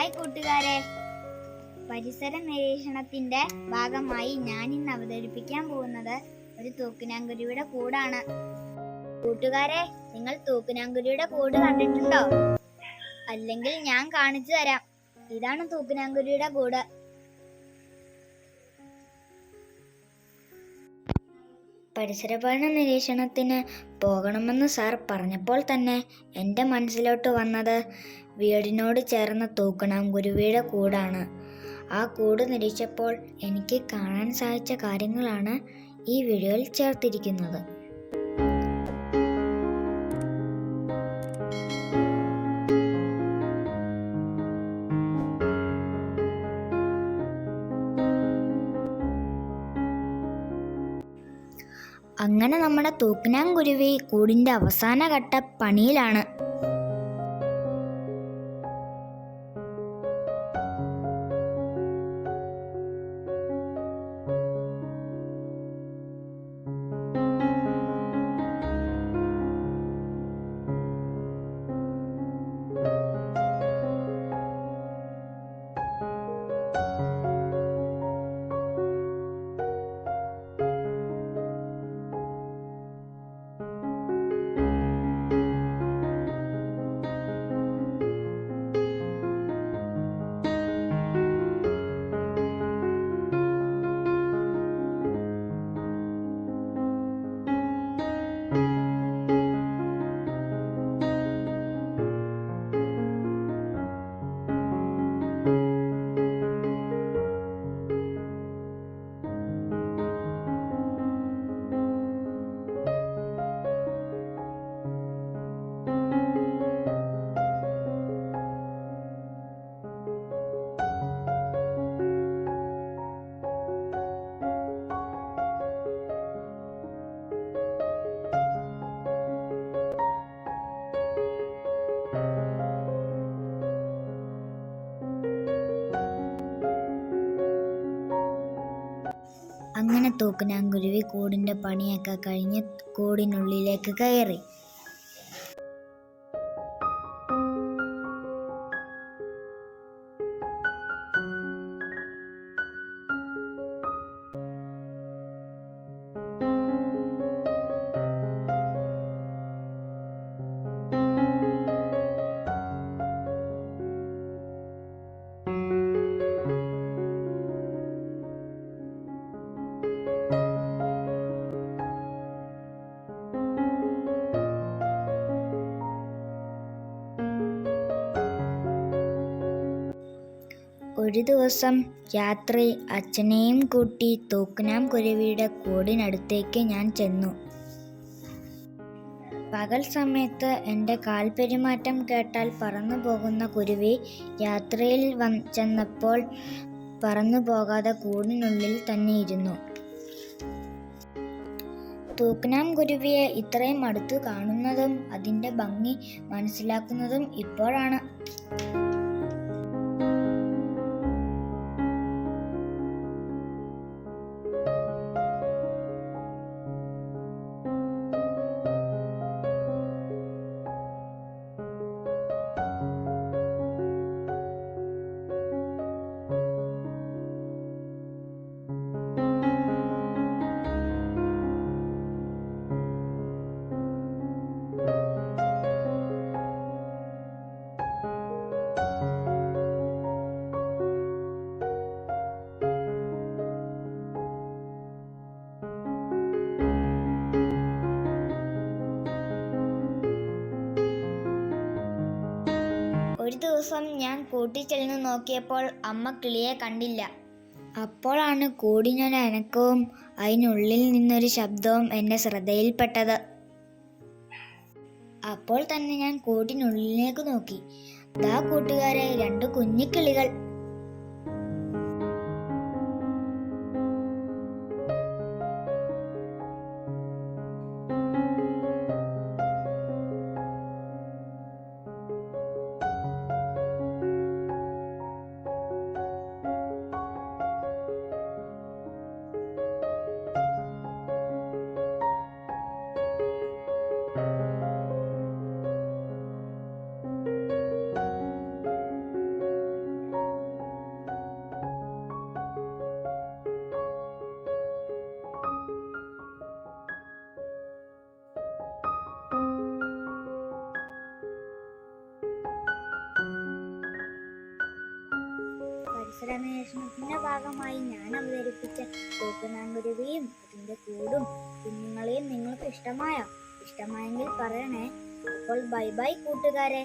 Hi കൂട്ടുകാരെ. പരിസര നിരീക്ഷണത്തിന്റെ ഭാഗമായി ഞാൻ ഇന്ന് അവതരിപ്പിക്കാൻ പോകുന്നത് ഒരു തൂക്കിനാങ്കുരുവിയുടെ കൂടാണ്. കൂട്ടുകാരെ നിങ്ങൾ തൂക്കിനാങ്കുരുവിയുടെ കൂട് കണ്ടിട്ടുണ്ടോ? അല്ലെങ്കിൽ ഞാൻ കാണിച്ചു തരാം. ഇതാണ് തൂക്കിനാങ്കുരുവിയുടെ കൂട്. പരിസരപഠന നിരീക്ഷണത്തിന് പോകണമെന്ന് സാർ പറഞ്ഞപ്പോൾ തന്നെ എന്റെ മനസ്സിലോട്ട് വന്നത് വീടിനോട് ചേർന്ന തൂക്കണം ഗുരുവിയുടെ കൂടാണ്. ആ കൂട് നിരീക്ഷിച്ചപ്പോൾ എനിക്ക് കാണാൻ സാധിച്ച കാര്യങ്ങളാണ് ഈ വീഡിയോയിൽ ചേർത്തിരിക്കുന്നത്. അങ്ങനെ നമ്മുടെ തൂക്കനാംകുരുവി കൂടിന്റെ അവസാന ഘട്ട പണിയിലാണ്. അങ്ങനെ തൂക്കനാംകുരുവി കൂടിന്റെ പണിയൊക്കെ കഴിഞ്ഞ് കൂടിനുള്ളിലേക്ക് കയറി. ഒരു ദിവസം രാത്രി അച്ഛനെയും കൂട്ടി തൂക്കനാം കുരുവിയുടെ കൂടിനടുത്തേക്ക് ഞാൻ ചെന്നു. പകൽ സമയത്ത് എന്റെ കാൽപെരുമാറ്റം കേട്ടാൽ പറന്നു പോകുന്ന കുരുവി യാത്രയിൽ വൻ ചെന്നപ്പോൾ പറന്നു പോകാതെ കൂടിനുള്ളിൽ തന്നെ ഇരുന്നു. തൂക്കനാം കുരുവിയെ ഇത്രയും അടുത്ത് കാണുന്നതും അതിന്റെ ഭംഗി മനസ്സിലാക്കുന്നതും ഇപ്പോഴാണ്. ദിവസം ഞാൻ കൂട്ടിച്ചെല്ലുന്നു നോക്കിയപ്പോൾ അമ്മ കിളിയെ കണ്ടില്ല. അപ്പോഴാണ് കൂടിനൊരു അനക്കവും അതിനുള്ളിൽ നിന്നൊരു ശബ്ദവും എന്റെ ശ്രദ്ധയിൽപ്പെട്ടത്. അപ്പോൾ തന്നെ ഞാൻ കൂട്ടിനുള്ളിലേക്ക് നോക്കി. ദാ കൂട്ടുകാരെ രണ്ട് കുഞ്ഞിക്കിളികൾ. ഗവേഷണത്തിന്റെ ഭാഗമായി ഞാൻ അവതരിപ്പിച്ച കോക്കനാങ്കുരുവിയും അതിന്റെ കൂടും കുഞ്ഞുങ്ങളെയും നിങ്ങൾക്ക് ഇഷ്ടമായോ? ഇഷ്ടമായെങ്കിൽ പറയണേ. അപ്പോൾ ബൈ ബൈ കൂട്ടുകാരെ.